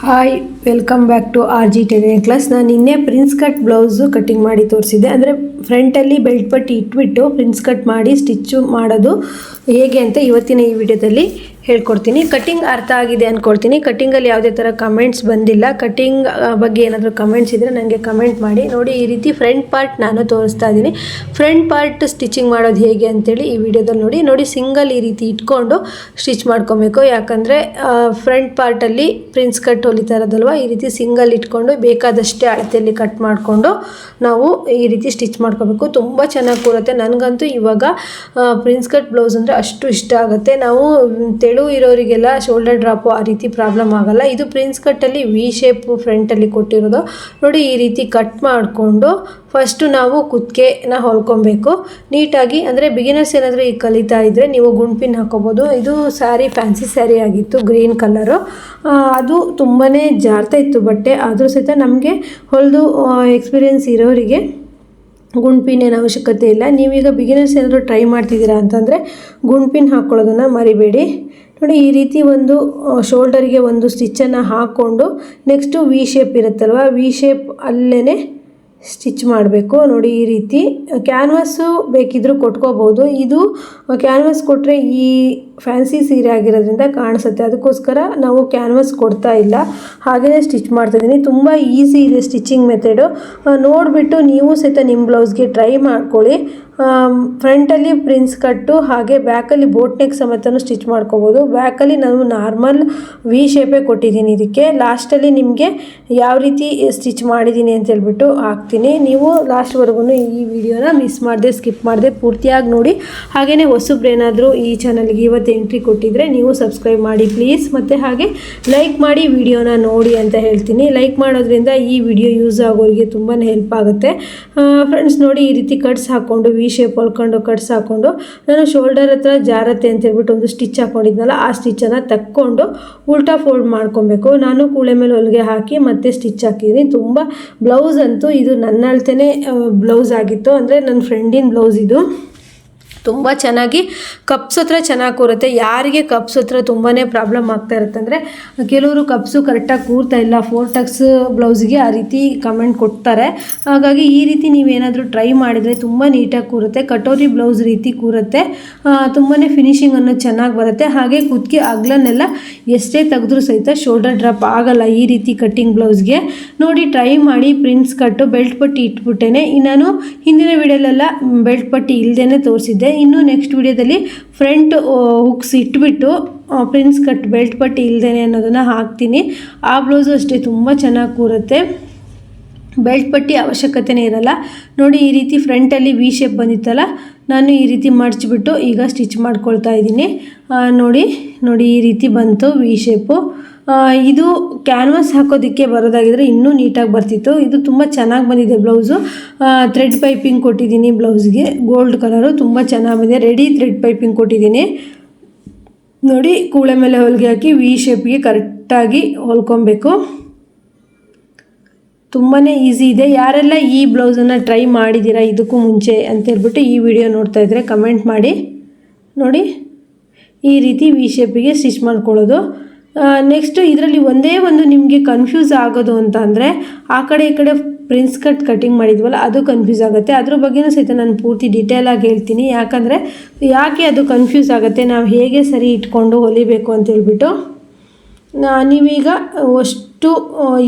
Hi welcome back to R G tailoring class ನಾನು ನಿನ್ನೆ prince cut blouse cutting ಮಾಡಿ ತೋರಿಸಿದ್ದೆ. ಅಂದರೆ ಫ್ರಂಟಲ್ಲಿ ಬೆಲ್ಟ್ ಪಟ್ಟಿ ಇಟ್ಬಿಟ್ಟು ಪ್ರಿನ್ಸ್ ಕಟ್ ಮಾಡಿ ಸ್ಟಿಚ್ಚು ಮಾಡೋದು. ಹೇಗೆ ಅಂತ ಇವತ್ತಿನ ಈ ವಿಡಿಯೋದಲ್ಲಿ ಹೇಳ್ಕೊಡ್ತೀನಿ. ಕಟಿಂಗ್ ಅರ್ಥ ಆಗಿದೆ ಅಂದ್ಕೊಳ್ತೀನಿ ಕಟಿಂಗಲ್ಲಿ ಯಾವುದೇ ಥರ ಕಮೆಂಟ್ಸ್ ಬಂದಿಲ್ಲ. ಕಟಿಂಗ್ ಬಗ್ಗೆ ಏನಾದರೂ ಕಮೆಂಟ್ಸ್ ಇದ್ದರೆ ನನಗೆ ಕಮೆಂಟ್ ಮಾಡಿ. ನೋಡಿ, ಈ ರೀತಿ ಫ್ರಂಟ್ ಪಾರ್ಟ್ ನಾನು ತೋರಿಸ್ತಾ ಇದ್ದೀನಿ. ಫ್ರಂಟ್ ಪಾರ್ಟ್ ಸ್ಟಿಚಿಂಗ್ ಮಾಡೋದು ಹೇಗೆ ಅಂತೇಳಿ ಈ ವಿಡಿಯೋದಲ್ಲಿ ನೋಡಿ. ನೋಡಿ ಸಿಂಗಲ್ ಈ ರೀತಿ ಇಟ್ಕೊಂಡು ಸ್ಟಿಚ್ ಮಾಡ್ಕೊಬೇಕು. ಯಾಕಂದರೆ ಫ್ರಂಟ್ ಪಾರ್ಟಲ್ಲಿ ಪ್ರಿನ್ಸ್ ಕಟ್ ಹೊಲಿತಾ ಇರೋದಲ್ವ ಈ ರೀತಿ ಸಿಂಗಲ್ ಇಟ್ಕೊಂಡು ಬೇಕಾದಷ್ಟೇ ಅಳತೆಯಲ್ಲಿ ಕಟ್ ಮಾಡಿಕೊಂಡು ನಾವು ಈ ರೀತಿ ಸ್ಟಿಚ್ ಮಾಡ್ಕೋಬೇಕು. ತುಂಬ ಚೆನ್ನಾಗಿ ಕೂರುತ್ತೆ. ನನಗಂತೂ ಇವಾಗ ಪ್ರಿನ್ಸ್ ಕಟ್ ಬ್ಲೌಸ್ ಅಂದರೆ ಅಷ್ಟು ಇಷ್ಟ ಆಗುತ್ತೆ. ನಾವು ತೆಳು ಇರೋರಿಗೆಲ್ಲ ಶೋಲ್ಡರ್ ಡ್ರಾಪು ಆ ರೀತಿ ಪ್ರಾಬ್ಲಮ್ ಆಗಲ್ಲ. ಇದು ಪ್ರಿನ್ಸ್ ಕಟ್ಟಲ್ಲಿ ವಿ ಶೇಪು ಫ್ರಂಟಲ್ಲಿ ಕೊಟ್ಟಿರೋದು. ನೋಡಿ ಈ ರೀತಿ ಕಟ್ ಮಾಡಿಕೊಂಡು ಫಸ್ಟು ನಾವು ಕುತ್ತಿಗೆನ ಹೊಲ್ಕೊಬೇಕು. ನೀಟಾಗಿ ಅಂದರೆ ಬಿಗಿನರ್ಸ್ ಏನಾದರೂ ಈಗ ಕಲಿತಾ ಇದ್ದರೆ ನೀವು ಗುಂಡ್ಪಿನ್ ಹಾಕೋಬೋದು. ಇದು ಸ್ಯಾರಿ ಫ್ಯಾನ್ಸಿ ಸ್ಯಾರಿ ಆಗಿತ್ತು ಗ್ರೀನ್ ಕಲರು ಅದು ತುಂಬಾ ಜಾರ್ತಾ ಇತ್ತು ಬಟ್ಟೆ. ಆದರೂ ಸಹಿತ ನಮಗೆ ಹೊಲಿದು ಎಕ್ಸ್ಪೀರಿಯೆನ್ಸ್ ಇರೋರಿಗೆ ಗುಂಡ್ಪಿನ್ ಅವಶ್ಯಕತೆ ಇಲ್ಲ. ನೀವೀಗ ಬಿಗಿನರ್ಸ್ ಏನಾದರೂ ಟ್ರೈ ಮಾಡ್ತಿದ್ದೀರಾ ಅಂತಂದರೆ ಗುಂಡ್ಪಿನ್ ಹಾಕ್ಕೊಳ್ಳೋದನ್ನು ಮರಿಬೇಡಿ. ನೋಡಿ, ಈ ರೀತಿ ಒಂದು ಶೋಲ್ಡರ್ಗೆ ಒಂದು ಸ್ಟಿಚ್ಚನ್ನು ಹಾಕ್ಕೊಂಡು ನೆಕ್ಸ್ಟು ವಿ ಶೇಪ್ ಇರುತ್ತಲ್ವ? ವಿ ಶೇಪ್ ಅಲ್ಲೇ ಸ್ಟಿಚ್ ಮಾಡಬೇಕು. ನೋಡಿ, ಈ ರೀತಿ ಕ್ಯಾನ್ವಾಸು ಬೇಕಿದ್ದರೂ ಕೊಟ್ಕೋಬೋದು. ಇದು ಕ್ಯಾನ್ವಾಸ್ ಕೊಟ್ಟರೆ ಈ ಫ್ಯಾನ್ಸಿ ಸೀರೆ ಆಗಿರೋದ್ರಿಂದ ಕಾಣಿಸುತ್ತೆ. ಅದಕ್ಕೋಸ್ಕರ ನಾವು ಕ್ಯಾನ್ವಾಸ್ ಕೊಡ್ತಾ ಇಲ್ಲ. ಹಾಗೆಯೇ ಸ್ಟಿಚ್ ಮಾಡ್ತಾಯಿದ್ದೀನಿ ತುಂಬ ಈಸಿ ಇದೆ ಸ್ಟಿಚಿಂಗ್ ಮೆಥಡು. ನೋಡಿಬಿಟ್ಟು ನೀವು ಸಹಿತ ನಿಮ್ಮ ಬ್ಲೌಸ್ಗೆ ಟ್ರೈ ಮಾಡ್ಕೊಳ್ಳಿ. ಫ್ರಂಟಲ್ಲಿ ಪ್ರಿನ್ಸ್ ಕಟ್ಟು, ಹಾಗೆ ಬ್ಯಾಕಲ್ಲಿ ಬೋಟ್ ನೆಕ್ ಸಮೇತನೂ ಸ್ಟಿಚ್ ಮಾಡ್ಕೋಬೋದು. ಬ್ಯಾಕಲ್ಲಿ ನಾನು ನಾರ್ಮಲ್ ವಿ ಶೇಪೇ ಕೊಟ್ಟಿದ್ದೀನಿ ಇದಕ್ಕೆ. ಲಾಸ್ಟಲ್ಲಿ ನಿಮಗೆ ಯಾವ ರೀತಿ ಸ್ಟಿಚ್ ಮಾಡಿದ್ದೀನಿ ಅಂತ ಹೇಳ್ಬಿಟ್ಟು ಹಾಕ್ತೀನಿ. ನೀವು ಲಾಸ್ಟ್ವರೆಗೂ ಈ ವಿಡಿಯೋನ ಮಿಸ್ ಮಾಡದೆ ಸ್ಕಿಪ್ ಮಾಡದೆ, ಪೂರ್ತಿಯಾಗಿ ನೋಡಿ. ಹಾಗೆಯೇ ಹೊಸಬ್ರೇನಾದರೂ ಈ ಚಾನಲ್ಗೆ ಇವತ್ತು ಎಂಟ್ರಿ ಕೊಟ್ಟಿದ್ರೆ ನೀವು ಸಬ್ಸ್ಕ್ರೈಬ್ ಮಾಡಿ ಪ್ಲೀಸ್ ಮತ್ತು ಹಾಗೆ ಲೈಕ್ ಮಾಡಿ ವಿಡಿಯೋನ ನೋಡಿ ಅಂತ ಹೇಳ್ತೀನಿ. ಲೈಕ್ ಮಾಡೋದ್ರಿಂದ ಈ ವಿಡಿಯೋ ಯೂಸ್ ಆಗೋರಿಗೆ ತುಂಬಾ ಹೆಲ್ಪ್ ಆಗುತ್ತೆ. ಫ್ರೆಂಡ್ಸ್ ನೋಡಿ ಈ ರೀತಿ ಕಟ್ಸ್ ಹಾಕ್ಕೊಂಡು ವಿ ಶೇಪ್ ಹೊಲ್ಕೊಂಡು ಕಟ್ಸ್ ಹಾಕ್ಕೊಂಡು ನಾನು ಶೋಲ್ಡರ್ ಹತ್ರ ಜಾರತ್ತೆ ಅಂತ ಹೇಳ್ಬಿಟ್ಟು ಒಂದು ಸ್ಟಿಚ್ ಹಾಕ್ಕೊಂಡಿದ್ನಲ್ಲ ಆ ಸ್ಟಿಚ್ಚನ್ನು ತಕ್ಕೊಂಡು ಉಲ್ಟಾ ಫೋಲ್ಡ್ ಮಾಡ್ಕೊಬೇಕು. ನಾನು ಕೂಳೆ ಮೇಲೆ ಹೊಲಿಗೆ ಹಾಕಿ ಮತ್ತೆ ಸ್ಟಿಚ್ ಹಾಕಿದ್ದೀನಿ ತುಂಬ ಬ್ಲೌಸ್ ಅಂತೂ ಇದು ನನ್ನ ಅಳ್ತೇನೆ ಬ್ಲೌಸ್ ಆಗಿತ್ತು. ಅಂದರೆ ನನ್ನ ಫ್ರೆಂಡಿನ ಬ್ಲೌಸ್ ಇದು. ತುಂಬ ಚೆನ್ನಾಗಿ ಕಪ್ಸ್ ಹತ್ರ ಚೆನ್ನಾಗಿ ಕೂರುತ್ತೆ. ಯಾರಿಗೆ ಕಪ್ಸ್ ಹತ್ರ ತುಂಬಾ ಪ್ರಾಬ್ಲಮ್ ಆಗ್ತಾ ಇರುತ್ತೆ ಅಂದರೆ, ಕೆಲವರು ಕಪ್ಸು ಕರೆಕ್ಟಾಗಿ ಕೂರ್ತಾ ಇಲ್ಲ. ಫೋರ್ ಟಕ್ಸ್ ಬ್ಲೌಸ್ಗೆ ಆ ರೀತಿ ಕಮೆಂಟ್ ಕೊಡ್ತಾರೆ. ಹಾಗಾಗಿ ಈ ರೀತಿ ನೀವೇನಾದರೂ ಟ್ರೈ ಮಾಡಿದರೆ ತುಂಬ ನೀಟಾಗಿ ಕೂರುತ್ತೆ. ಕಟೋರಿ ಬ್ಲೌಸ್ ರೀತಿ ಕೂರುತ್ತೆ. ತುಂಬಾ ಫಿನಿಶಿಂಗ್ ಅನ್ನೋದು ಚೆನ್ನಾಗಿ ಬರುತ್ತೆ. ಹಾಗೆ ಕುತ್ತಿಗೆ ಅಗ್ಲನ್ನೆಲ್ಲ ಎಷ್ಟೇ ತೆಗೆದ್ರೂ ಸಹಿತ ಶೋಲ್ಡರ್ ಡ್ರಾಪ್ ಆಗಲ್ಲ ಈ ರೀತಿ ಕಟ್ಟಿಂಗ್ ಬ್ಲೌಸ್ಗೆ ನೋಡಿ ಟ್ರೈ ಮಾಡಿ ಪ್ರಿಂಟ್ಸ್ ಕಟ್ಟು ಬೆಲ್ಟ್ ಪಟ್ಟಿ ಇಟ್ಬಿಟ್ಟೇನೆ. ನಾನು ಹಿಂದಿನ ವಿಡಿಯೋಲೆಲ್ಲ ಬೆಲ್ಟ್ ಪಟ್ಟಿ ಇಲ್ಲದೇ ತೋರಿಸಿದ್ದೆ. ಇನ್ನು ನೆಕ್ಸ್ಟ್ ವಿಡಿಯೋದಲ್ಲಿ ಫ್ರಂಟ್ ಹುಕ್ಸ್ ಇಟ್ಬಿಟ್ಟು ಪ್ರಿನ್ಸ್ ಕಟ್ ಬೆಲ್ಟ್ ಪಟ್ಟಿ ಇಲ್ಲದೇ ಅನ್ನೋದನ್ನು ಹಾಕ್ತೀನಿ. ಆ ಬ್ಲೌಸು ಅಷ್ಟೇ ತುಂಬ ಚೆನ್ನಾಗಿ ಕೂರುತ್ತೆ. ಬೆಲ್ಟ್ ಪಟ್ಟಿ ಅವಶ್ಯಕತೆನೇ ಇರಲ್ಲ. ನೋಡಿ, ಈ ರೀತಿ ಫ್ರಂಟಲ್ಲಿ ವಿ ಶೇಪ್ ಬಂದಿತ್ತಲ್ಲ, ನಾನು ಈ ರೀತಿ ಮಡಚಿಬಿಟ್ಟು ಈಗ ಸ್ಟಿಚ್ ಮಾಡ್ಕೊಳ್ತಾ ಇದ್ದೀನಿ. ನೋಡಿ ನೋಡಿ, ಈ ರೀತಿ ಬಂತು ವಿ ಶೇಪು ಇದು ಕ್ಯಾನ್ವಾಸ್ ಹಾಕೋದಕ್ಕೆ ಬರೋದಾಗಿದ್ರೆ ಇನ್ನೂ ನೀಟಾಗಿ ಬರ್ತಿತ್ತು. ಇದು ತುಂಬ ಚೆನ್ನಾಗಿ ಬಂದಿದೆ ಬ್ಲೌಸು ಥ್ರೆಡ್ ಪೈಪಿಂಗ್ ಕೊಟ್ಟಿದ್ದೀನಿ ಬ್ಲೌಸ್ಗೆ ಗೋಲ್ಡ್ ಕಲರು ತುಂಬ ಚೆನ್ನಾಗಿ ಬಂದಿದೆ. ರೆಡಿ ಥ್ರೆಡ್ ಪೈಪಿಂಗ್ ಕೊಟ್ಟಿದ್ದೀನಿ. ನೋಡಿ, ಕೂಳೆ ಮೇಲೆ ಹೊಲಿಗೆ ಹಾಕಿ ವಿ ಶೇಪ್ಗೆ ಕರೆಕ್ಟಾಗಿ ಹೊಲ್ಕೊಬೇಕು. ತುಂಬಾ ಈಸಿ ಇದೆ. ಯಾರೆಲ್ಲ ಈ ಬ್ಲೌಸನ್ನು ಟ್ರೈ ಮಾಡಿದ್ದೀರಾ ಇದಕ್ಕೂ ಮುಂಚೆ ಅಂತ ಹೇಳ್ಬಿಟ್ಟು ಈ ವಿಡಿಯೋ ನೋಡ್ತಾ ಇದ್ದರೆ ಕಮೆಂಟ್ ಮಾಡಿ. ನೋಡಿ, ಈ ರೀತಿ ವಿ ಶೇಪಿಗೆ ಸ್ಟಿಚ್ ಮಾಡ್ಕೊಳ್ಳೋದು. ನೆಕ್ಸ್ಟು ಇದರಲ್ಲಿ ಒಂದೇ ಒಂದು ನಿಮಗೆ ಕನ್ಫ್ಯೂಸ್ ಆಗೋದು ಅಂತ ಅಂದರೆ ಆ ಕಡೆ ಈ ಕಡೆ ಪ್ರಿನ್ಸ್ ಕಟ್ ಕಟಿಂಗ್ ಮಾಡಿದ್ವಲ್ಲ, ಅದು ಕನ್ಫ್ಯೂಸ್ ಆಗುತ್ತೆ. ಅದ್ರ ಬಗ್ಗೆನೂ ಸಹಿತ ನಾನು ಪೂರ್ತಿ ಡೀಟೇಲಾಗಿ ಹೇಳ್ತೀನಿ. ಯಾಕಂದರೆ ಯಾಕೆ ಅದು ಕನ್ಫ್ಯೂಸ್ ಆಗುತ್ತೆ? ನಾವು ಹೇಗೆ ಸರಿ ಇಟ್ಕೊಂಡು ಹೊಲಿಬೇಕು ಅಂತ ಹೇಳ್ಬಿಟ್ಟು ನೀವೀಗ ಅಷ್ಟು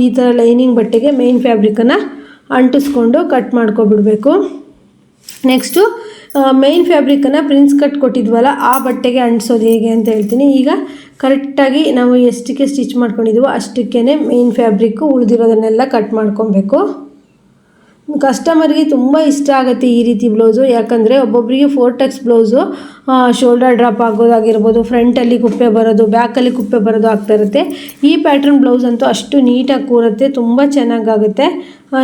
ಈ ಥರ ಲೈನಿಂಗ್ ಬಟ್ಟೆಗೆ ಮೇನ್ ಫ್ಯಾಬ್ರಿಕನ್ನು ಅಂಟಿಸ್ಕೊಂಡು ಕಟ್ ಮಾಡ್ಕೊಬಿಡ್ಬೇಕು. ನೆಕ್ಸ್ಟು ಮೈನ್ ಫ್ಯಾಬ್ರಿಕನ್ನು ಪ್ರಿನ್ಸ್ ಕಟ್ ಕೊಟ್ಟಿದ್ವಲ್ಲ, ಆ ಬಟ್ಟೆಗೆ ಅಂಟಿಸೋದು ಹೇಗೆ ಅಂತ ಹೇಳ್ತೀನಿ. ಈಗ ಕರೆಕ್ಟಾಗಿ ನಾವು ಎಷ್ಟಕ್ಕೆ ಸ್ಟಿಚ್ ಮಾಡ್ಕೊಂಡಿದ್ದೀವೋ ಅಷ್ಟಕ್ಕೇ ಮೈನ್ ಫ್ಯಾಬ್ರಿಕ್ಕು ಉಳಿದಿರೋದನ್ನೆಲ್ಲ ಕಟ್ ಮಾಡ್ಕೊಬೇಕು. ಕಸ್ಟಮರ್ಗೆ ತುಂಬ ಇಷ್ಟ ಆಗುತ್ತೆ ಈ ರೀತಿ ಬ್ಲೌಸು ಯಾಕಂದರೆ ಒಬ್ಬೊಬ್ಬರಿಗೆ four tucks blouse shoulder drop ಆಗೋದಾಗಿರ್ಬೋದು ಫ್ರಂಟಲ್ಲಿ ಕುಪ್ಪೆ ಬರೋದು ಬ್ಯಾಕಲ್ಲಿ ಕುಪ್ಪೆ ಬರೋದು ಆಗ್ತಾ ಇರುತ್ತೆ. ಈ ಪ್ಯಾಟ್ರನ್ ಬ್ಲೌಸ್ ಅಂತೂ ಅಷ್ಟು ನೀಟಾಗಿ ಕೂರುತ್ತೆ, ತುಂಬ ಚೆನ್ನಾಗಾಗುತ್ತೆ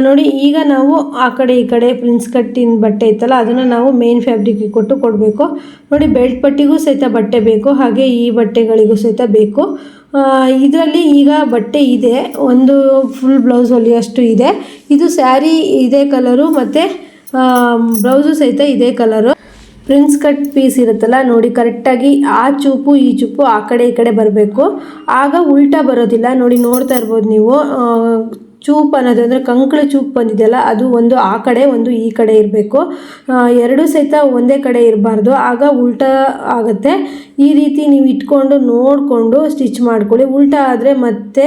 ನೋಡಿ, ಈಗ ನಾವು ಆ ಕಡೆ, ಈ ಕಡೆ ಪ್ರಿನ್ಸ್ ಕಟ್ಟಿನ ಬಟ್ಟೆ ಇತ್ತಲ್ಲ ಅದನ್ನು ನಾವು ಮೇನ್ ಫ್ಯಾಬ್ರಿಕ್ಗೆ ಕೊಟ್ಟು ಕೊಡಬೇಕು. ನೋಡಿ ಬೆಲ್ಟ್ ಪಟ್ಟಿಗೂ ಸಹಿತ ಬಟ್ಟೆ ಬೇಕು, ಹಾಗೆ ಈ ಬಟ್ಟೆಗಳಿಗೂ ಸಹಿತ ಬೇಕು. ಇದರಲ್ಲಿ ಈಗ ಬಟ್ಟೆ ಇದೆ, ಒಂದು ಫುಲ್ ಬ್ಲೌಸ್ ಹೊಲಿಯೋಷ್ಟು ಇದೆ. ಇದು ಸ್ಯಾರಿ ಇದೇ ಕಲರು ಮತ್ತು ಬ್ಲೌಸು ಸಹಿತ ಇದೇ ಕಲರು ಪ್ರಿನ್ಸ್ ಕಟ್ ಪೀಸ್ ಇರುತ್ತಲ್ಲ, ನೋಡಿ ಕರೆಕ್ಟಾಗಿ ಆ ಚೂಪು, ಈ ಚೂಪು ಆ ಕಡೆ, ಈ ಕಡೆ ಬರಬೇಕು. ಆಗ ಉಲ್ಟಾ ಬರೋದಿಲ್ಲ, ನೋಡಿ, ನೋಡ್ತಾ ಇರ್ಬೋದು ನೀವು. ಚೂಪ್ ಅನ್ನೋದು ಅಂದರೆ ಕಂಕಳ ಚೂಪ್ ಬಂದಿದೆಯಲ್ಲ, ಅದು ಒಂದು ಆ ಕಡೆ, ಒಂದು ಈ ಕಡೆ ಇರಬೇಕು. ಎರಡೂ ಸಹಿತ ಒಂದೇ ಕಡೆ ಇರಬಾರ್ದು. ಆಗ ಉಲ್ಟ ಆಗುತ್ತೆ. ಈ ರೀತಿ ನೀವು ಇಟ್ಕೊಂಡು ನೋಡಿಕೊಂಡು ಸ್ಟಿಚ್ ಮಾಡ್ಕೊಳ್ಳಿ. ಉಲ್ಟ ಆದರೆ ಮತ್ತೆ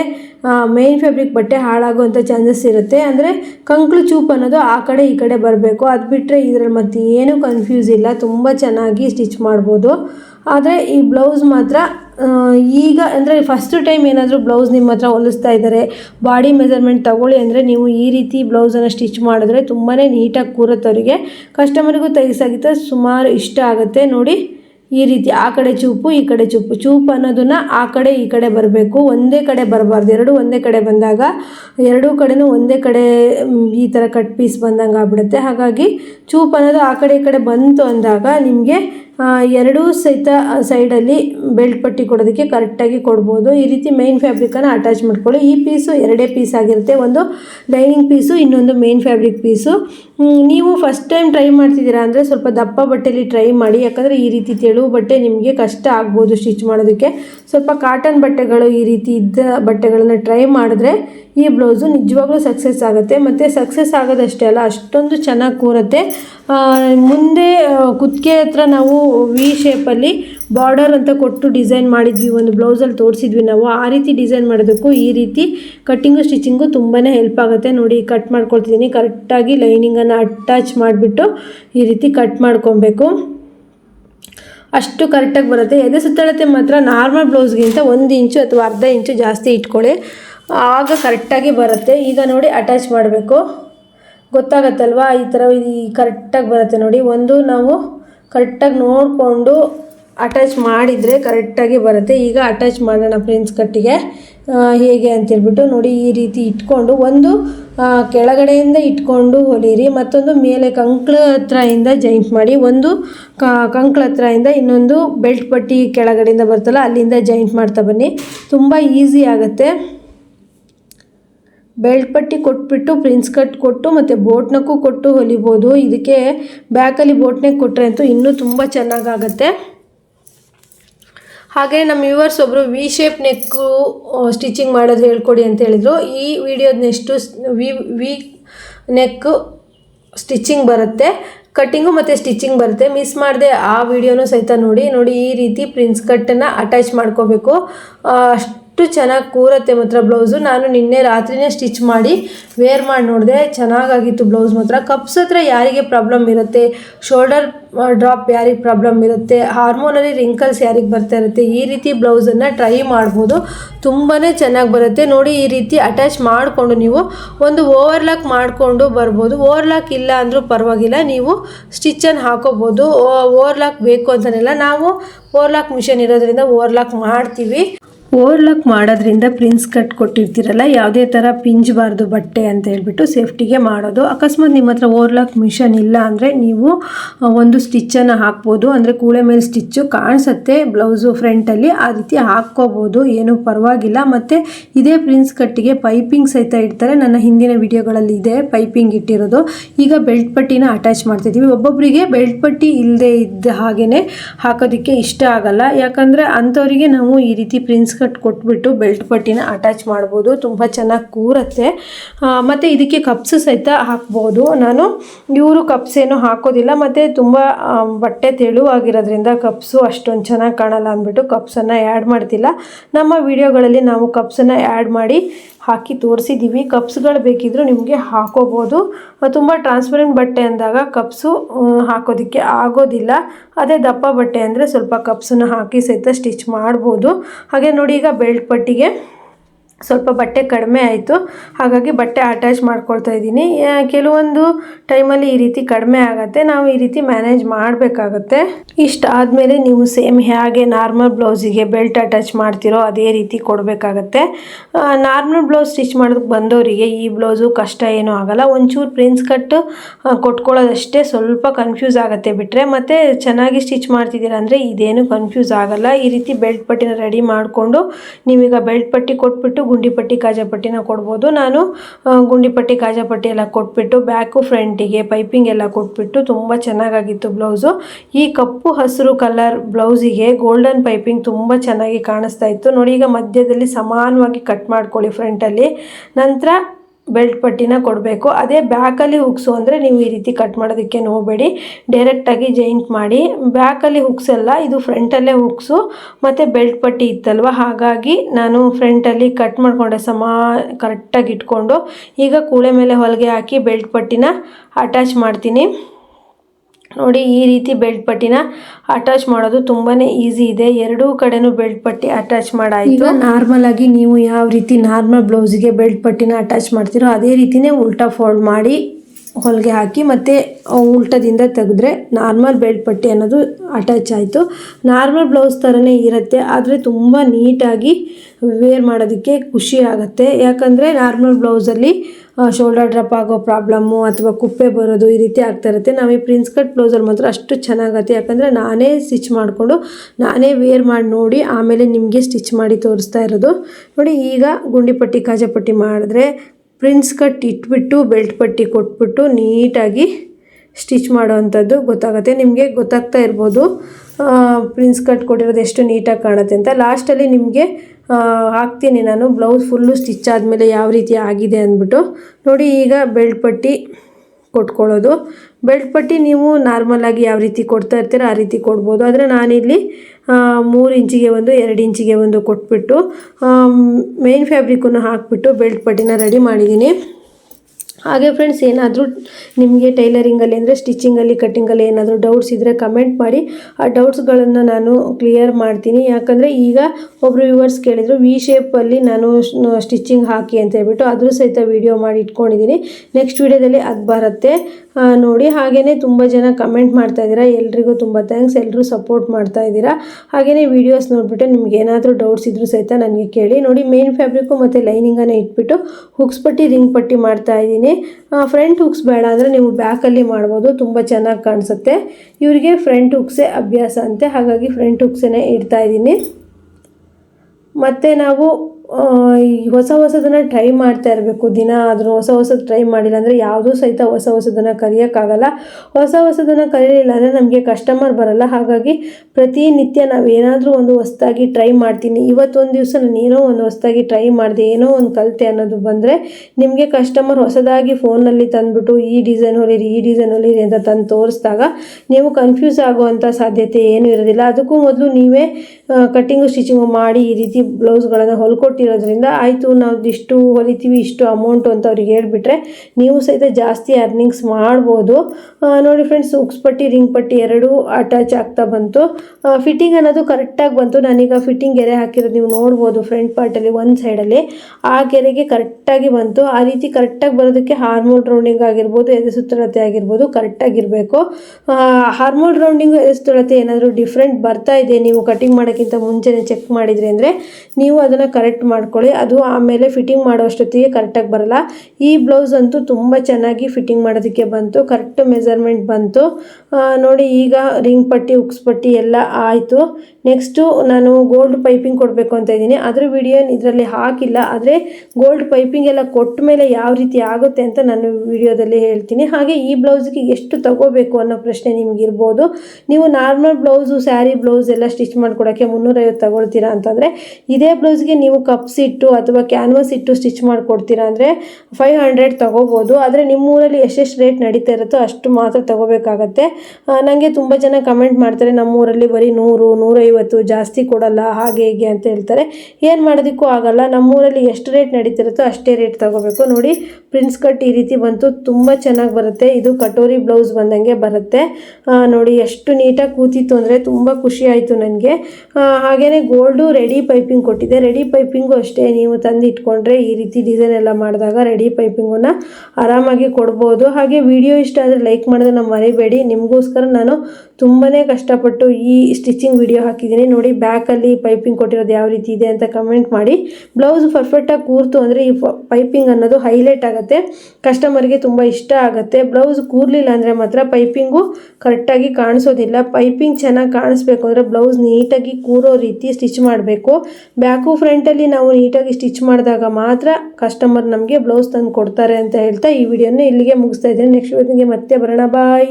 ಮೇನ್ ಫ್ಯಾಬ್ರಿಕ್ ಬಟ್ಟೆ ಹಾಳಾಗುವಂಥ ಚಾನ್ಸಸ್ ಇರುತ್ತೆ. ಅಂದರೆ ಕಂಕ್ಳು ಚೂಪ್ ಅನ್ನೋದು ಆ ಕಡೆ ಈ ಕಡೆ ಬರಬೇಕು. ಅದು ಬಿಟ್ಟರೆ ಇದರಲ್ಲಿ ಮತ್ತೆ ಏನೂ ಕನ್ಫ್ಯೂಸ್ ಇಲ್ಲ. ತುಂಬ ಚೆನ್ನಾಗಿ ಸ್ಟಿಚ್ ಮಾಡ್ಬೋದು. ಆದರೆ ಈ ಬ್ಲೌಸ್ ಮಾತ್ರ ಈಗ ಅಂದರೆ ಫಸ್ಟ್ ಟೈಮ್ ಏನಾದರೂ ಬ್ಲೌಸ್ ನಿಮ್ಮ ಹತ್ರ ಹೊಲಿಸ್ತಾ ಇದ್ದಾರೆ ಬಾಡಿ ಮೆಜರ್ಮೆಂಟ್ ತಗೊಳ್ಳಿ ಅಂದರೆ ನೀವು ಈ ರೀತಿ ಬ್ಲೌಸನ್ನು ಸ್ಟಿಚ್ ಮಾಡಿದ್ರೆ ತುಂಬಾ ನೀಟಾಗಿ ಕೂರುತ್ತೆ ಅವರಿಗೆ. ಕಸ್ಟಮರಿಗೂ ಸುಮಾರು ಇಷ್ಟ ಆಗುತ್ತೆ. ನೋಡಿ ಈ ರೀತಿ ಆ ಕಡೆ ಚೂಪು, ಈ ಕಡೆ ಚೂಪು. ಚೂಪು ಅನ್ನೋದನ್ನ ಆ ಕಡೆ, ಈ ಕಡೆ ಬರಬೇಕು. ಒಂದೇ ಕಡೆ ಬರಬಾರ್ದು. ಎರಡು ಒಂದೇ ಕಡೆ ಬಂದಾಗ ಎರಡೂ ಕಡೆನೂ ಒಂದೇ ಕಡೆ ಈ ಥರ ಕಟ್ ಪೀಸ್ ಬಂದಂಗೆ ಆಗ್ಬಿಡುತ್ತೆ ಹಾಗಾಗಿ ಚೂಪು ಅನ್ನೋದು ಆ ಕಡೆ, ಈ ಕಡೆ ಬಂತು ಅಂದಾಗ ನಿಮಗೆ ಎರಡೂ ಸಹಿತ ಸೈಡಲ್ಲಿ ಬೆಲ್ಟ್ ಪಟ್ಟಿ ಕೊಡೋದಕ್ಕೆ ಕರೆಕ್ಟಾಗಿ ಕೊಡ್ಬೋದು. ಈ ರೀತಿ ಮೈನ್ ಫ್ಯಾಬ್ರಿಕನ್ನು ಅಟ್ಯಾಚ್ ಮಾಡ್ಕೊಳ್ಳಿ. ಈ ಪೀಸು ಎರಡೇ ಪೀಸ್ ಆಗಿರುತ್ತೆ. ಒಂದು ಲೈನಿಂಗ್ ಪೀಸು ಇನ್ನೊಂದು ಮೇನ್ ಫ್ಯಾಬ್ರಿಕ್ ಪೀಸು ನೀವು ಫಸ್ಟ್ ಟೈಮ್ ಟ್ರೈ ಮಾಡ್ತಿದ್ದೀರಾ ಅಂದರೆ ಸ್ವಲ್ಪ ದಪ್ಪ ಬಟ್ಟೆಯಲ್ಲಿ ಟ್ರೈ ಮಾಡಿ. ಯಾಕಂದರೆ ಈ ರೀತಿ ತೆಳು ಬಟ್ಟೆ ನಿಮಗೆ ಕಷ್ಟ ಆಗ್ಬೋದು ಸ್ಟಿಚ್ ಮಾಡೋದಕ್ಕೆ. ಸ್ವಲ್ಪ ಕಾಟನ್ ಬಟ್ಟೆಗಳು ಈ ರೀತಿ ಇದ್ದ ಬಟ್ಟೆಗಳನ್ನು ಟ್ರೈ ಮಾಡಿದ್ರೆ ಈ ಬ್ಲೌಸು ನಿಜವಾಗ್ಲೂ ಸಕ್ಸಸ್ ಆಗುತ್ತೆ. ಮತ್ತು ಸಕ್ಸಸ್ ಆಗೋದಷ್ಟೇ ಅಲ್ಲ, ಅಷ್ಟೊಂದು ಚೆನ್ನಾಗಿ ಕೂರುತ್ತೆ. ಮುಂದೆ ಕುತ್ತಿಗೆ ಹತ್ರ ನಾವು ವಿ ಶೇಪಲ್ಲಿ ಬಾರ್ಡರ್ ಅಂತ ಕೊಟ್ಟು ಡಿಸೈನ್ ಮಾಡಿದ್ವಿ, ಒಂದು ಬ್ಲೌಸಲ್ಲಿ ತೋರಿಸಿದ್ವಿ ನಾವು. ಆ ರೀತಿ ಡಿಸೈನ್ ಮಾಡೋದಕ್ಕೂ ಈ ರೀತಿ ಕಟ್ಟಿಂಗು ಸ್ಟಿಚಿಂಗು ತುಂಬಾ ಹೆಲ್ಪ್ ಆಗುತ್ತೆ. ನೋಡಿ ಕಟ್ ಮಾಡ್ಕೊಳ್ತಿದ್ದೀನಿ. ಕರೆಕ್ಟಾಗಿ ಲೈನಿಂಗನ್ನು ಅಟ್ಯಾಚ್ ಮಾಡಿಬಿಟ್ಟು ಈ ರೀತಿ ಕಟ್ ಮಾಡ್ಕೊಬೇಕು. ಅಷ್ಟು ಕರೆಕ್ಟಾಗಿ ಬರುತ್ತೆ. ಎದೆ ಸುತ್ತಳತೆ ಮಾತ್ರ ನಾರ್ಮಲ್ ಬ್ಲೌಸ್ಗಿಂತ ಒಂದು ಇಂಚು ಅಥವಾ ಅರ್ಧ ಇಂಚು ಜಾಸ್ತಿ ಇಟ್ಕೊಳ್ಳಿ. ಆಗ ಕರೆಕ್ಟಾಗಿ ಬರುತ್ತೆ. ಈಗ ನೋಡಿ ಅಟ್ಯಾಚ್ ಮಾಡಬೇಕು. ಗೊತ್ತಾಗತ್ತಲ್ವ? ಈ ಥರ ಈ ಕರೆಕ್ಟಾಗಿ ಬರುತ್ತೆ ನೋಡಿ. ಒಂದು ನಾವು ಕರೆಕ್ಟಾಗಿ ನೋಡಿಕೊಂಡು ಅಟ್ಯಾಚ್ ಮಾಡಿದರೆ ಕರೆಕ್ಟಾಗಿ ಬರುತ್ತೆ. ಈಗ ಅಟ್ಯಾಚ್ ಮಾಡೋಣ ಫ್ರೆಂಡ್ಸ್ ಕಟ್ಟಿಗೆ. ಹೇಗೆ ಅಂತೇಳ್ಬಿಟ್ಟು ನೋಡಿ ಈ ರೀತಿ ಇಟ್ಕೊಂಡು ಒಂದು ಕೆಳಗಡೆಯಿಂದ ಇಟ್ಕೊಂಡು ಹೊಲೀರಿ. ಮತ್ತೊಂದು ಮೇಲೆ ಕಂಕ್ಳ ಹತ್ರದಿಂದ ಜಾಯಿಂಟ್ ಮಾಡಿ. ಒಂದು ಕಂಕ್ಳ ಹತ್ರದಿಂದ ಇನ್ನೊಂದು ಬೆಲ್ಟ್ ಪಟ್ಟಿ ಕೆಳಗಡೆಯಿಂದ ಬರ್ತಲ್ಲ ಅಲ್ಲಿಂದ ಜಾಯಿಂಟ್ ಮಾಡ್ತಾ ಬನ್ನಿ. ತುಂಬ ಈಸಿ ಆಗುತ್ತೆ. ಬೆಲ್ಟ್ ಪಟ್ಟಿ ಕೊಟ್ಬಿಟ್ಟು, ಪ್ರಿನ್ಸ್ ಕಟ್ ಕೊಟ್ಟು ಮತ್ತು ಬೋಟ್ನಕ್ಕೂ ಕೊಟ್ಟು ಹೊಲಿಬೋದು. ಇದಕ್ಕೆ ಬ್ಯಾಕಲ್ಲಿ ಬೋಟ್ನೆಕ್ ಕೊಟ್ಟರೆ ಅಂತೂ ಇನ್ನೂ ತುಂಬ ಚೆನ್ನಾಗಾಗತ್ತೆ. ಹಾಗೆ ನಮ್ಮ ವ್ಯೂವರ್ಸ್ ಒಬ್ಬರು ವಿ ಶೇಪ್ ನೆಕ್ಕು ಸ್ಟಿಚಿಂಗ್ ಮಾಡೋದು ಹೇಳ್ಕೊಡಿ ಅಂತ ಹೇಳಿದರು. ಈ ವಿಡಿಯೋದ next V V neck stitching ಬರುತ್ತೆ. ಕಟ್ಟಿಂಗು ಮತ್ತು ಸ್ಟಿಚಿಂಗ್ ಬರುತ್ತೆ. ಮಿಸ್ ಮಾಡದೆ ಆ ವಿಡಿಯೋನೂ ಸಹಿತ ನೋಡಿ. ನೋಡಿ ಈ ರೀತಿ ಪ್ರಿನ್ಸ್ ಕಟ್ಟನ್ನು ಅಟ್ಯಾಚ್ ಮಾಡ್ಕೋಬೇಕು. ಅಷ್ಟು ಚೆನ್ನಾಗಿ ಕೂರತ್ತೆ ಮಾತ್ರ ಬ್ಲೌಸು ನಾನು ನಿನ್ನೆ ರಾತ್ರಿನೇ ಸ್ಟಿಚ್ ಮಾಡಿ ವೇರ್ ಮಾಡಿ ನೋಡಿದೆ, ಚೆನ್ನಾಗಾಗಿತ್ತು ಬ್ಲೌಸ್ ಮಾತ್ರ. ಕಪ್ಸ್ ಹತ್ರ ಯಾರಿಗೆ ಪ್ರಾಬ್ಲಮ್ ಇರುತ್ತೆ ಶೋಲ್ಡರ್ ಡ್ರಾಪ್ ಯಾರಿಗೆ ಪ್ರಾಬ್ಲಮ್ ಇರುತ್ತೆ ಹಾರ್ಮೋನಲ್ಲಿ ರಿಂಕಲ್ಸ್ ಯಾರಿಗೆ ಬರ್ತಾ ಇರುತ್ತೆ, ಈ ರೀತಿ ಬ್ಲೌಸನ್ನು ಟ್ರೈ ಮಾಡ್ಬೋದು. ತುಂಬಾ ಚೆನ್ನಾಗಿ ಬರುತ್ತೆ. ನೋಡಿ ಈ ರೀತಿ ಅಟ್ಯಾಚ್ ಮಾಡಿಕೊಂಡು ನೀವು ಒಂದು ಓವರ್ಲಾಕ್ ಮಾಡಿಕೊಂಡು ಬರ್ಬೋದು. ಓವರ್ಲಾಕ್ ಇಲ್ಲ ಅಂದರೂ ಪರವಾಗಿಲ್ಲ, ನೀವು ಸ್ಟಿಚ್ಚನ್ನು ಹಾಕೋಬೋದು. ಓವರ್ಲಾಕ್ ಬೇಕು ಅಂತನೆಲ್ಲ ನಾವು ಓವರ್ಲಾಕ್ ಮಿಷನ್ ಇರೋದ್ರಿಂದ ಓವರ್ಲಾಕ್ ಮಾಡ್ತೀವಿ. ಓವರ್ಲಾಕ್ ಮಾಡೋದ್ರಿಂದ ಪ್ರಿನ್ಸ್ ಕಟ್ ಕೊಟ್ಟಿರ್ತೀರಲ್ಲ, ಯಾವುದೇ ಥರ ಪಿಂಜಬಾರ್ದು ಬಟ್ಟೆ ಅಂತ ಹೇಳ್ಬಿಟ್ಟು ಸೇಫ್ಟಿಗೆ ಮಾಡೋದು. ಅಕಸ್ಮಾತ್ ನಿಮ್ಮ ಹತ್ರ ಓವರ್ಲಾಕ್ ಮಿಷನ್ ಇಲ್ಲ ಅಂದರೆ ನೀವು ಒಂದು ಸ್ಟಿಚ್ಚನ್ನು ಹಾಕ್ಬೋದು. ಅಂದರೆ ಕೂಳೆ ಮೇಲೆ ಸ್ಟಿಚ್ಚು ಕಾಣಿಸುತ್ತೆ ಬ್ಲೌಸು ಫ್ರಂಟಲ್ಲಿ, ಆ ರೀತಿ ಹಾಕ್ಕೋಬೋದು. ಏನೂ ಪರವಾಗಿಲ್ಲ. ಮತ್ತು ಇದೇ ಪ್ರಿನ್ಸ್ ಕಟ್ಟಿಗೆ ಪೈಪಿಂಗ್ ಸಹಿತ ಇಡ್ತಾರೆ. ನನ್ನ ಹಿಂದಿನ ವಿಡಿಯೋಗಳಲ್ಲಿ ಇದೆ ಪೈಪಿಂಗ್ ಇಟ್ಟಿರೋದು. ಈಗ ಬೆಲ್ಟ್ ಪಟ್ಟಿನ ಅಟ್ಯಾಚ್ ಮಾಡ್ತಿದ್ದೀವಿ ಒಬ್ಬೊಬ್ಬರಿಗೆ ಬೆಲ್ಟ್ ಪಟ್ಟಿ ಇಲ್ಲದೆ ಇದ್ದ ಹಾಗೆಯೇ ಹಾಕೋದಕ್ಕೆ ಇಷ್ಟ ಆಗಲ್ಲ. ಯಾಕಂದರೆ ಅಂಥವರಿಗೆ ನಾವು ಈ ರೀತಿ ಪ್ರಿನ್ಸ್ ಕಟ್ ಕೊಟ್ಬಿಟ್ಟು ಬೆಲ್ಟ್ ಪಟ್ಟಿನ ಅಟ್ಯಾಚ್ ಮಾಡ್ಬೋದು. ತುಂಬ ಚೆನ್ನಾಗಿ ಕೂರತ್ತೆ. ಮತ್ತು ಇದಕ್ಕೆ ಕಪ್ಸ್ ಸಹಿತ ಹಾಕ್ಬೋದು. ನಾನು ಇವರು ಕಪ್ಸ್ ಏನು ಹಾಕೋದಿಲ್ಲ. ಮತ್ತು ತುಂಬ ಬಟ್ಟೆ ತೆಳುವಾಗಿರೋದ್ರಿಂದ ಕಪ್ಸು ಅಷ್ಟೊಂದು ಚೆನ್ನಾಗಿ ಕಾಣಲ್ಲ ಅಂದ್ಬಿಟ್ಟು ಕಪ್ಸನ್ನು ಆ್ಯಡ್ ಮಾಡ್ತಿಲ್ಲ. ನಮ್ಮ ವಿಡಿಯೋಗಳಲ್ಲಿ ನಾವು ಕಪ್ಸನ್ನು ಆ್ಯಡ್ ಮಾಡಿ ಹಾಕಿ ತೋರಿಸಿದ್ದೀವಿ ಕಪ್ಸ್ಗಳು ಬೇಕಿದ್ದರೂ ನಿಮಗೆ ಹಾಕೋಬೋದು. ತುಂಬ ಟ್ರಾನ್ಸ್ಪರೆಂಟ್ ಬಟ್ಟೆ ಅಂದಾಗ ಕಪ್ಸು ಹಾಕೋದಕ್ಕೆ ಆಗೋದಿಲ್ಲ. ಅದೇ ದಪ್ಪ ಬಟ್ಟೆ ಅಂದರೆ ಸ್ವಲ್ಪ ಕಪ್ಸನ್ನು ಹಾಕಿ ಸಹಿತ ಸ್ಟಿಚ್ ಮಾಡ್ಬೋದು. ಹಾಗೆ ನೋಡಿ ಈಗ ಬೆಲ್ಟ್ ಪಟ್ಟಿಗೆ. ಸ್ವಲ್ಪ ಬಟ್ಟೆ ಕಡಿಮೆ ಆಯಿತು. ಹಾಗಾಗಿ ಬಟ್ಟೆ ಅಟ್ಯಾಚ್ ಮಾಡ್ಕೊಳ್ತಾ ಇದ್ದೀನಿ. ಕೆಲವೊಂದು ಟೈಮಲ್ಲಿ ಈ ರೀತಿ ಕಡಿಮೆ ಆಗುತ್ತೆ. ನಾವು ಈ ರೀತಿ ಮ್ಯಾನೇಜ್ ಮಾಡಬೇಕಾಗತ್ತೆ. ಇಷ್ಟು ಆದಮೇಲೆ ನೀವು ಸೇಮ್ ಹೇಗೆ ನಾರ್ಮಲ್ ಬ್ಲೌಸಿಗೆ ಬೆಲ್ಟ್ ಅಟ್ಯಾಚ್ ಮಾಡ್ತಿರೋ ಅದೇ ರೀತಿ ಕೊಡಬೇಕಾಗತ್ತೆ. ನಾರ್ಮಲ್ ಬ್ಲೌಸ್ ಸ್ಟಿಚ್ ಮಾಡೋದಕ್ಕೆ ಬಂದವರಿಗೆ ಈ ಬ್ಲೌಸು ಕಷ್ಟ ಏನೂ ಆಗಲ್ಲ. ಒಂಚೂರು ಪ್ರಿನ್ಸ್ ಕಟ್ ಕೊಟ್ಕೊಳ್ಳೋದಷ್ಟೇ ಸ್ವಲ್ಪ ಕನ್ಫ್ಯೂಸ್ ಆಗುತ್ತೆ ಬಿಟ್ಟರೆ ಮತ್ತು ಚೆನ್ನಾಗಿ ಸ್ಟಿಚ್ ಮಾಡ್ತಿದ್ದೀರ ಅಂದರೆ ಇದೇನು ಕನ್ಫ್ಯೂಸ್ ಆಗಲ್ಲ. ಈ ರೀತಿ ಬೆಲ್ಟ್ ಪಟ್ಟಿನ ರೆಡಿ ಮಾಡಿಕೊಂಡು ನೀವೀಗ ಬೆಲ್ಟ್ ಪಟ್ಟಿ ಕೊಟ್ಬಿಟ್ಟು ಗುಂಡಿಪಟ್ಟಿ ಕಾಜಾಪಟ್ಟಿನ ಕೊಡ್ಬೋದು. ನಾನು ಗುಂಡಿಪಟ್ಟಿ ಕಾಜಾಪಟ್ಟಿ ಎಲ್ಲ ಕೊಟ್ಬಿಟ್ಟು ಬ್ಯಾಕು, ಫ್ರಂಟಿಗೆ, ಪೈಪಿಂಗ್ ಎಲ್ಲ ಕೊಟ್ಬಿಟ್ಟು ತುಂಬ ಚೆನ್ನಾಗಾಗಿತ್ತು ಬ್ಲೌಸು. ಈ ಕಪ್ಪು ಹಸಿರು ಕಲರ್ ಬ್ಲೌಸಿಗೆ ಗೋಲ್ಡನ್ ಪೈಪಿಂಗ್ ತುಂಬ ಚೆನ್ನಾಗಿ ಕಾಣಿಸ್ತಾ ಇತ್ತು. ನೋಡಿ, ಈಗ ಮಧ್ಯದಲ್ಲಿ ಸಮಾನವಾಗಿ ಕಟ್ ಮಾಡ್ಕೊಳ್ಳಿ ಫ್ರಂಟಲ್ಲಿ. ನಂತರ ಬೆಲ್ಟ್ ಪಟ್ಟಿನ ಕೊಡಬೇಕು. ಅದೇ ಬ್ಯಾಕಲ್ಲಿ ಹುಕ್ಸು ಅಂದರೆ ನೀವು ಈ ರೀತಿ ಕಟ್ ಮಾಡೋದಕ್ಕೆ ಹೋಗಬೇಡಿ ಡೈರೆಕ್ಟಾಗಿ ಜೈಂಟ್ ಮಾಡಿ. ಬ್ಯಾಕಲ್ಲಿ ಹುಕ್ಸ್ ಅಲ್ಲ ಇದು ಫ್ರಂಟಲ್ಲೇ ಹುಕ್ಸು ಮತ್ತು ಬೆಲ್ಟ್ ಪಟ್ಟಿ ಇತ್ತಲ್ವ? ಹಾಗಾಗಿ ನಾನು ಫ್ರಂಟಲ್ಲಿ ಕಟ್ ಮಾಡಿಕೊಂಡೆ ಸಮ ಕರೆಕ್ಟಾಗಿ ಇಟ್ಕೊಂಡು. ಈಗ ಕೂಳೆ ಮೇಲೆ ಹೊಲಿಗೆ ಹಾಕಿ ಬೆಲ್ಟ್ ಪಟ್ಟಿನ ಅಟ್ಯಾಚ್ ಮಾಡ್ತೀನಿ. ನೋಡಿ ಈ ರೀತಿ ಬೆಲ್ಟ್ ಪಟ್ಟಿನ ಅಟ್ಯಾಚ್ ಮಾಡೋದು ತುಂಬಾನೇ ಈಸಿ ಇದೆ. ಎರಡೂ ಕಡೆನೂ ಬೆಲ್ಟ್ ಪಟ್ಟಿ ಅಟ್ಯಾಚ್ ಮಾಡಾಯಿತು. ನಾರ್ಮಲ್ ಆಗಿ ನೀವು ಯಾವ ರೀತಿ ನಾರ್ಮಲ್ ಬ್ಲೌಸ್ಗೆ ಬೆಲ್ಟ್ ಪಟ್ಟಿನ ಅಟ್ಯಾಚ್ ಮಾಡ್ತೀರೋ ಅದೇ ರೀತಿನೇ ಉಲ್ಟಾ ಫೋಲ್ಡ್ ಮಾಡಿ ಹೊಲಿಗೆ ಹಾಕಿ ಮತ್ತು ಉಲ್ಟದಿಂದ ತೆಗೆದ್ರೆ ನಾರ್ಮಲ್ ಬೆಲ್ಟ್ ಪಟ್ಟಿ ಅನ್ನೋದು ಅಟ್ಯಾಚ್ ಆಯಿತು. ನಾರ್ಮಲ್ ಬ್ಲೌಸ್ ಥರನೇ ಇರುತ್ತೆ, ಆದರೆ ತುಂಬ ನೀಟಾಗಿ ವೇರ್ ಮಾಡೋದಕ್ಕೆ ಖುಷಿ ಆಗುತ್ತೆ. ಯಾಕಂದರೆ ನಾರ್ಮಲ್ ಬ್ಲೌಸಲ್ಲಿ ಶೋಲ್ಡರ್ ಡ್ರಪ್ ಆಗೋ ಪ್ರಾಬ್ಲಮ್ಮು ಅಥವಾ ಕುಪ್ಪೆ ಬರೋದು ಈ ರೀತಿ ಆಗ್ತಾ ಇರುತ್ತೆ. ನಾವು ಈ ಪ್ರಿನ್ಸ್ ಕಟ್ ಬ್ಲೌಸಲ್ಲಿ ಮಾತ್ರ ಅಷ್ಟು ಚೆನ್ನಾಗತ್ತೆ. ಯಾಕಂದರೆ ನಾನೇ ಸ್ಟಿಚ್ ಮಾಡಿಕೊಂಡು ನಾನೇ ವೇರ್ ಮಾಡಿ ನೋಡಿ ಆಮೇಲೆ ನಿಮಗೆ ಸ್ಟಿಚ್ ಮಾಡಿ ತೋರಿಸ್ತಾ ಇರೋದು. ನೋಡಿ ಈಗ ಗುಂಡಿಪಟ್ಟಿ ಕಾಜಪಟ್ಟಿ ಮಾಡಿದ್ರೆ ಪ್ರಿನ್ಸ್ ಕಟ್ ಇಟ್ಬಿಟ್ಟು ಬೆಲ್ಟ್ ಪಟ್ಟಿ ಕೊಟ್ಬಿಟ್ಟು ನೀಟಾಗಿ ಸ್ಟಿಚ್ ಮಾಡೋವಂಥದ್ದು ಗೊತ್ತಾಗುತ್ತೆ. ನಿಮಗೆ ಗೊತ್ತಾಗ್ತಾ ಇರ್ಬೋದು ಪ್ರಿನ್ಸ್ ಕಟ್ ಕೊಟ್ಟಿರೋದು ಎಷ್ಟು ನೀಟಾಗಿ ಕಾಣುತ್ತೆ ಅಂತ. ಲಾಸ್ಟಲ್ಲಿ ನಿಮಗೆ ಹಾಕ್ತೀನಿ ನಾನು. ಬ್ಲೌಸ್ ಫುಲ್ಲು ಸ್ಟಿಚ್ ಆದಮೇಲೆ ಯಾವ ರೀತಿ ಆಗಿದೆ ಅಂದ್ಬಿಟ್ಟು. ನೋಡಿ, ಈಗ ಬೆಲ್ಟ್ ಪಟ್ಟಿ ಕೊಟ್ಕೊಳ್ಳೋದು. ಬೆಲ್ಟ್ ಪಟ್ಟಿ ನೀವು ನಾರ್ಮಲಾಗಿ ಯಾವ ರೀತಿ ಕೊಡ್ತಾ ಇರ್ತೀರೋ ಆ ರೀತಿ ಕೊಡ್ಬೋದು. ಆದರೆ ನಾನಿಲ್ಲಿ ಮೂರು ಇಂಚಿಗೆ ಒಂದು, ಎರಡು ಇಂಚಿಗೆ ಒಂದು ಕೊಟ್ಬಿಟ್ಟು ಮೇನ್ ಫ್ಯಾಬ್ರಿಕನ್ನು ಹಾಕಿಬಿಟ್ಟು ಬೆಲ್ಟ್ ಪಟ್ಟಿನ ರೆಡಿ ಮಾಡಿದ್ದೀನಿ. ಹಾಗೆ ಫ್ರೆಂಡ್ಸ್ ಏನಾದರೂ ನಿಮಗೆ ಟೈಲರಿಂಗಲ್ಲಿ ಅಂದರೆ ಸ್ಟಿಚಿಂಗಲ್ಲಿ ಕಟ್ಟಿಂಗಲ್ಲಿ ಏನಾದರೂ ಡೌಟ್ಸ್ ಇದ್ದರೆ ಕಮೆಂಟ್ ಮಾಡಿ. ಆ ಡೌಟ್ಸ್ಗಳನ್ನು ನಾನು ಕ್ಲಿಯರ್ ಮಾಡ್ತೀನಿ. ಯಾಕಂದರೆ ಈಗ ಒಬ್ಬರು ವ್ಯೂವರ್ಸ್ ಕೇಳಿದರು ವಿ ಶೇಪಲ್ಲಿ ನಾನು ಸ್ಟಿಚಿಂಗ್ ಹಾಕಿ ಅಂತ ಹೇಳ್ಬಿಟ್ಟು, ಅದ್ರ ಸಹಿತ ವೀಡಿಯೋ ಮಾಡಿ ಇಟ್ಕೊಂಡಿದ್ದೀನಿ. ನೆಕ್ಸ್ಟ್ ವೀಡಿಯೋದಲ್ಲಿ ಅದು ಬರುತ್ತೆ. ನೋಡಿ ಹಾಗೆಯೇ ತುಂಬ ಜನ ಕಮೆಂಟ್ ಮಾಡ್ತಾ ಇದ್ದೀರಾ. ಎಲ್ರಿಗೂ ತುಂಬ ಥ್ಯಾಂಕ್ಸ್ ಎಲ್ಲರೂ ಸಪೋರ್ಟ್ ಮಾಡ್ತಾ ಇದ್ದೀರಾ. ಹಾಗೆಯೇ ವೀಡಿಯೋಸ್ ನೋಡಿಬಿಟ್ಟು ನಿಮ್ಗೆ ಏನಾದರೂ ಡೌಟ್ಸ್ ಇದ್ದರೂ ಸಹಿತ ನನಗೆ ಕೇಳಿ. ನೋಡಿ ಮೇನ್ ಫ್ಯಾಬ್ರಿಕ್ಕು ಮತ್ತು ಲೈನಿಂಗನ್ನು ಇಟ್ಬಿಟ್ಟು ಹುಕ್ಸ್ ಪಟ್ಟಿ ರಿಂಗ್ ಪಟ್ಟಿ ಮಾಡ್ತಾ ಇದ್ದೀನಿ. ಫ್ರಂಟ್ ಹುಕ್ಸ್ ಬೇಡ ಅಂದರೆ ನೀವು ಬ್ಯಾಕಲ್ಲಿ ಮಾಡ್ಬೋದು. ತುಂಬ ಚೆನ್ನಾಗಿ ಕಾಣಿಸುತ್ತೆ. ಇವರಿಗೆ ಫ್ರಂಟ್ ಹುಕ್ಸೇ ಅಭ್ಯಾಸ ಅಂತೆ. ಹಾಗಾಗಿ ಫ್ರಂಟ್ ಹುಕ್ಸೇನೆ ಇಡ್ತಾ ಇದ್ದೀನಿ. ಮತ್ತು ನಾವು ಹೊಸ ಹೊಸದನ್ನು ಟ್ರೈ ಮಾಡ್ತಾ ಇರಬೇಕು. ದಿನ ಆದರೂ ಹೊಸ ಹೊಸದು ಟ್ರೈ ಮಾಡಿಲ್ಲ ಅಂದರೆ ಯಾವುದೂ ಸಹಿತ ಹೊಸ ಹೊಸದನ್ನು ಕಲಿಯೋಕ್ಕಾಗಲ್ಲ ಹೊಸ ಹೊಸದನ್ನು ಕಲಿಯಲಿಲ್ಲ ಅಂದರೆ ನಮಗೆ ಕಸ್ಟಮರ್ ಬರಲ್ಲ. ಹಾಗಾಗಿ ಪ್ರತಿನಿತ್ಯ ನಾವು ಏನಾದರೂ ಒಂದು ಹೊಸದಾಗಿ ಟ್ರೈ ಮಾಡ್ತೀನಿ. ಇವತ್ತೊಂದು ದಿವಸ ನಾನು ಏನೋ ಒಂದು ಹೊಸದಾಗಿ ಟ್ರೈ ಮಾಡಿದೆ, ಏನೋ ಒಂದು ಕಲಿತೆ ಅನ್ನೋದು ಬಂದರೆ ನಿಮಗೆ ಕಸ್ಟಮರ್ ಹೊಸದಾಗಿ ಫೋನಲ್ಲಿ ತಂದುಬಿಟ್ಟು, ಈ ಡಿಸೈನ್ ಹೊಲೀರಿ, ಈ ಡಿಸೈನ್ ಹೊಲೀರಿ ಅಂತ ತಂದು ತೋರಿಸಿದಾಗ ನೀವು ಕನ್ಫ್ಯೂಸ್ ಆಗುವಂಥ ಸಾಧ್ಯತೆ ಏನೂ ಇರೋದಿಲ್ಲ. ಅದಕ್ಕೂ ಮೊದಲು ನೀವೇ ಕಟ್ಟಿಂಗು ಸ್ಟಿಚಿಂಗು ಮಾಡಿ ಈ ರೀತಿ ಬ್ಲೌಸ್ಗಳನ್ನು ಹೊಲ್ಕೊಟ್ಟಿರೋದ್ರಿಂದ ಆಯಿತು, ನಾವು ಇಷ್ಟು ಹೊಲಿತೀವಿ, ಇಷ್ಟು ಅಮೌಂಟು ಅಂತ ಅವ್ರಿಗೆ ಹೇಳಿಬಿಟ್ರೆ ನೀವು ಸಹಿತ ಜಾಸ್ತಿ ಅರ್ನಿಂಗ್ಸ್ ಮಾಡ್ಬೋದು. ನೋಡಿ ಫ್ರೆಂಡ್ಸ್ ಉಕ್ಸ್ ಪಟ್ಟಿ, ರಿಂಗ್ ಪಟ್ಟಿ ಎರಡೂ ಅಟ್ಯಾಚ್ ಆಗ್ತಾ ಬಂತು. ಫಿಟ್ಟಿಂಗ್ ಅನ್ನೋದು ಕರೆಕ್ಟಾಗಿ ಬಂತು. ನಾನೀಗ ಫಿಟ್ಟಿಂಗ್ ಗೆರೆ ಹಾಕಿರೋದು ನೀವು ನೋಡ್ಬೋದು ಫ್ರಂಟ್ ಪಾರ್ಟಲ್ಲಿ ಒಂದು ಸೈಡಲ್ಲಿ ಆ ಗೆರೆಗೆ ಕರೆಕ್ಟಾಗಿ ಬಂತು. ಆ ರೀತಿ ಕರೆಕ್ಟಾಗಿ ಬರೋದಕ್ಕೆ ಹಾರ್ಮೋನ್ ರೌಂಡಿಂಗ್ ಆಗಿರ್ಬೋದು ಎದೆ ಸುತ್ತಳತೆ ಆಗಿರ್ಬೋದು ಕರೆಕ್ಟಾಗಿರಬೇಕು ಹಾರ್ಮೋನ್ ರೌಂಡಿಂಗು ಎದೆ ಸುತ್ತಳತೆ ಏನಾದರೂ ಡಿಫ್ರೆಂಟ್ ಬರ್ತಾ ಇದೆ, ನೀವು ಕಟಿಂಗ್ ಮಾಡೋಕ್ಕಿಂತ ಮುಂಚೆನೇ ಚೆಕ್ ಮಾಡಿದ್ರಿ ಅಂದರೆ ನೀವು ಅದನ್ನು ಕರೆಕ್ಟ್ ಮಾಡ್ಕೊಳ್ಳಿ. ಅದು ಆಮೇಲೆ ಫಿಟ್ಟಿಂಗ್ ಮಾಡೋ ಅಷ್ಟೊತ್ತಿಗೆ ಕರೆಕ್ಟಾಗಿ ಬರಲ್ಲ. ಈ ಬ್ಲೌಸ್ ಅಂತೂ ತುಂಬ ಚೆನ್ನಾಗಿ ಫಿಟ್ಟಿಂಗ್ ಮಾಡೋದಕ್ಕೆ ಬಂತು. ಕರೆಕ್ಟ್ ಮೆಜರ್ಮೆಂಟ್ ಬಂತು. ನೋಡಿ ಈಗ ರಿಂಗ್ ಪಟ್ಟಿ ಉಕ್ಸ್ ಪಟ್ಟಿ ಎಲ್ಲ ಆಯಿತು. ನೆಕ್ಸ್ಟು ನಾನು ಗೋಲ್ಡ್ ಪೈಪಿಂಗ್ ಕೊಡಬೇಕು ಅಂತ ಇದ್ದೀನಿ. ಅದರ ವಿಡಿಯೋ ಇದರಲ್ಲಿ ಹಾಕಿಲ್ಲ, ಆದರೆ ಗೋಲ್ಡ್ ಪೈಪಿಂಗ್ ಎಲ್ಲ ಕೊಟ್ಟ ಮೇಲೆ ಯಾವ ರೀತಿ ಆಗುತ್ತೆ ಅಂತ ನಾನು ವಿಡಿಯೋದಲ್ಲಿ ಹೇಳ್ತೀನಿ. ಹಾಗೆ ಈ ಬ್ಲೌಸ್ಗೆ ಎಷ್ಟು ತಗೋಬೇಕು ಅನ್ನೋ ಪ್ರಶ್ನೆ ನಿಮಗಿರ್ಬೋದು ನೀವು ನಾರ್ಮಲ್ ಬ್ಲೌಸು ಸ್ಯಾರಿ ಬ್ಲೌಸ್ ಎಲ್ಲ ಸ್ಟಿಚ್ ಮಾಡ್ಕೊಡೋಕ್ಕೆ ಮುನ್ನೂರೈವತ್ತು ತಗೊಳ್ತೀರಾ ಅಂತಂದರೆ, ಇದೇ ಬ್ಲೌಸ್ಗೆ ನೀವು ಕಪ್ಸ್ ಇಟ್ಟು ಅಥವಾ ಕ್ಯಾನ್ವಾಸ್ ಇಟ್ಟು ಸ್ಟಿಚ್ ಮಾಡಿಕೊಡ್ತೀರಾ ಅಂದರೆ ಫೈವ್ ಹಂಡ್ರೆಡ್ ತಗೋಬೋದು. ಆದರೆ ನಿಮ್ಮ ಊರಲ್ಲಿ ಎಷ್ಟೆಷ್ಟು ರೇಟ್ ನಡೀತಾ ಇರುತ್ತೋ ಅಷ್ಟು ಮಾತ್ರ ತಗೋಬೇಕಾಗತ್ತೆ. ನನಗೆ ತುಂಬ ಜನ ಕಮೆಂಟ್ ಮಾಡ್ತಾರೆ ನಮ್ಮೂರಲ್ಲಿ ಬರೀ ನೂರು, ನೂರೈವತ್ತು ಜಾಸ್ತಿ ಕೊಡಲ್ಲ, ಹಾಗೆ ಹೀಗೆ ಅಂತ ಹೇಳ್ತಾರೆ. ಏನು ಮಾಡೋದಕ್ಕೂ ಆಗಲ್ಲ. ನಮ್ಮೂರಲ್ಲಿ ಎಷ್ಟು ರೇಟ್ ನಡೀತಿರುತ್ತೋ ಅಷ್ಟೇ ರೇಟ್ ತಗೋಬೇಕು. ನೋಡಿ, ಪ್ರಿನ್ಸ್ ಕಟ್ ಈ ರೀತಿ ಬಂತು. ತುಂಬ ಚೆನ್ನಾಗಿ ಬರುತ್ತೆ. ಇದು ಕಟೋರಿ ಬ್ಲೌಸ್ ಬಂದಂಗೆ ಬರುತ್ತೆ. ನೋಡಿ, ಎಷ್ಟು ನೀಟಾಗಿ ಕೂತಿತ್ತು ಅಂದರೆ ತುಂಬ ಖುಷಿ ಆಯಿತು ನನಗೆ. ಹಾಗೆಯೇ ಗೋಲ್ಡು ರೆಡಿ ಪೈಪಿಂಗ್ ಕೊಟ್ಟಿದೆ ರೆಡಿ ಪೈಪಿಂಗು ಅಷ್ಟೇ. ನೀವು ತಂದು ಇಟ್ಕೊಂಡ್ರೆ ಈ ರೀತಿ ಡಿಸೈನ್ ಎಲ್ಲ ಮಾಡಿದಾಗ ರೆಡಿ ಪೈಪಿಂಗನ್ನು ಆರಾಮಾಗಿ ಕೊಡ್ಬೋದು. ಹಾಗೆ ವಿಡಿಯೋ ಇಷ್ಟ ಆದರೆ ಲೈಕ್ ಮಾಡೋದನ್ನ ಮರಿಬೇಡಿ. ನಿಮಗೋಸ್ಕರ ನಾನು ತುಂಬಾ ಕಷ್ಟಪಟ್ಟು ಈ ಸ್ಟಿಚಿಂಗ್ ವಿಡಿಯೋ ಹಾಕಿದ್ದೀನಿ. ನೋಡಿ, ಬ್ಯಾಕಲ್ಲಿ ಪೈಪಿಂಗ್ ಕೊಟ್ಟಿರೋದು ಯಾವ ರೀತಿ ಇದೆ ಅಂತ ಕಮೆಂಟ್ ಮಾಡಿ. ಬ್ಲೌಸ್ ಪರ್ಫೆಕ್ಟಾಗಿ ಕೂರ್ತು ಅಂದರೆ ಈ ಪೈಪಿಂಗ್ ಅನ್ನೋದು ಹೈಲೈಟ್ ಆಗುತ್ತೆ. ಕಸ್ಟಮರ್ಗೆ ತುಂಬ ಇಷ್ಟ ಆಗುತ್ತೆ. ಬ್ಲೌಸ್ ಕೂರ್ಲಿಲ್ಲ ಅಂದರೆ ಮಾತ್ರ ಪೈಪಿಂಗು ಕರೆಕ್ಟಾಗಿ ಕಾಣಿಸೋದಿಲ್ಲ. ಪೈಪಿಂಗ್ ಚೆನ್ನಾಗಿ ಕಾಣಿಸ್ಬೇಕು ಅಂದರೆ ಬ್ಲೌಸ್ ನೀಟಾಗಿ ಕೂರೋ ರೀತಿ ಸ್ಟಿಚ್ ಮಾಡಬೇಕು. ಬ್ಯಾಕು ಫ್ರಂಟಲ್ಲಿ ನಾವು ನೀಟಾಗಿ ಸ್ಟಿಚ್ ಮಾಡಿದಾಗ ಮಾತ್ರ ಕಸ್ಟಮರ್ ನಮಗೆ ಬ್ಲೌಸ್ ತಂದು ಕೊಡ್ತಾರೆ ಅಂತ ಹೇಳ್ತಾ ಈ ವಿಡಿಯೋನ ಇಲ್ಲಿಗೆ ಮುಗಿಸ್ತಾ ಇದ್ದೀನಿ. ನೆಕ್ಸ್ಟ್ ವಿಡಿಯೋಗೆ ಮತ್ತೆ ಬರೋಣ. ಬಾಯ್